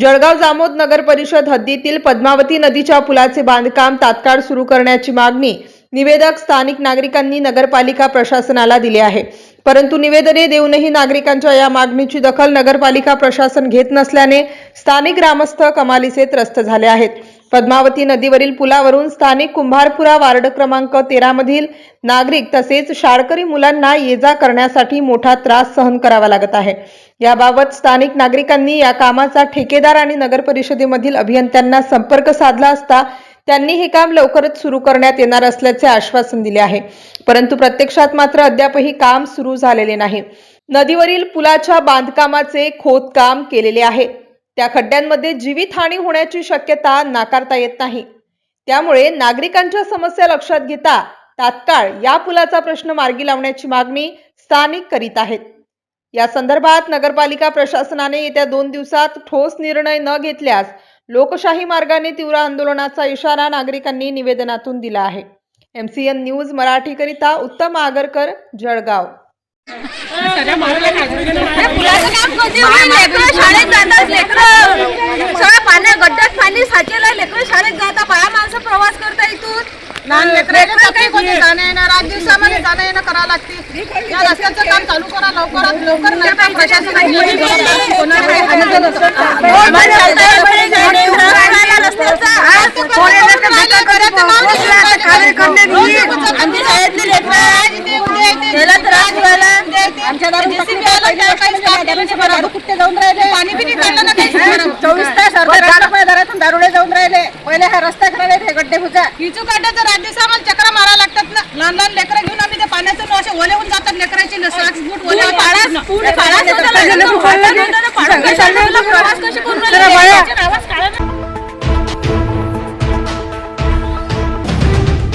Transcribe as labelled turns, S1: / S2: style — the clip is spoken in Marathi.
S1: जळगाव जामोद नगर परिषद हद्दीतील पद्मावती नदीच्या पुलाचे बांधकाम तात्काळ सुरू करण्याची मागणी निवेदक स्थानिक नागरिकांनी नगरपालिका प्रशासनाला दिली आहे. परंतु निवेदने देऊनही नागरिकांच्या या मागणीची दखल नगरपालिका प्रशासन घेत नसल्याने स्थानिक ग्रामस्थ कमालीचे त्रस्त झाले आहेत. पद्मावती नदीवरील पुलावरून स्थानिक कुंभारपुरा वार्ड क्रमांक तेरा मधील नागरिक तसेच शाळकरी मुलांना ये जा करण्यासाठी मोठा त्रास सहन करावा लागत आहे. याबाबत स्थानिक नागरिकांनी या कामाचा ठेकेदार आणि नगर परिषदेमधील अभियंत्यांना संपर्क साधला असता त्यांनी हे काम लवकरच सुरू करण्यात येणार असल्याचे आश्वासन दिले आहे. परंतु प्रत्यक्षात मात्र अद्यापही काम सुरू झालेले नाही. नदीवरील पुलाच्या बांधकामाचे खोदकाम केलेले आहे. त्या खड्ड्यांमध्ये जीवितहानी होण्याची शक्यता नाकारता येत नाही. त्यामुळे नागरिकांच्या समस्या लक्षात घेता तात्काळ या पुलाचा प्रश्न मार्गी लावण्याची मागणी स्थानिक करीत आहेत. या संदर्भात नगरपालिका प्रशासनाने येत्या दोन दिवसात ठोस निर्णय न घेतल्यास लोकशाही मार्गाने तीव्र आंदोलनाचा इशारा नागरिकांनी निवेदनातून दिला आहे. एमसीएन न्यूज मराठीकरिता उत्तम आगरकर जळगाव
S2: हे फुलाचं काम कधी होईल? लेकरं शाळेत जातात लेकरं सगळं पाण्या गड्ड्यात पाणी साचेलं आहे. लेकरं शाळेत जातात बाया माणसं प्रवास करता इथून लहान लेकरं जाणं येणं रात दिवसामध्ये जाणं येणं करावं लागते. या रस्त्याचं काम चालू करा लवकरात लवकर नाही. कुठे जाऊन राहिले? पाणी चोवीस तास दारुडे जाऊन विजू काढायचं राज्य सामान चक्रा मारा लागतात ना. लहान लहान लेकरं घेऊन आम्ही ते पाण्याचं असे ओले होऊन जातात लेकराचे साक्स बूट ओले पाळा-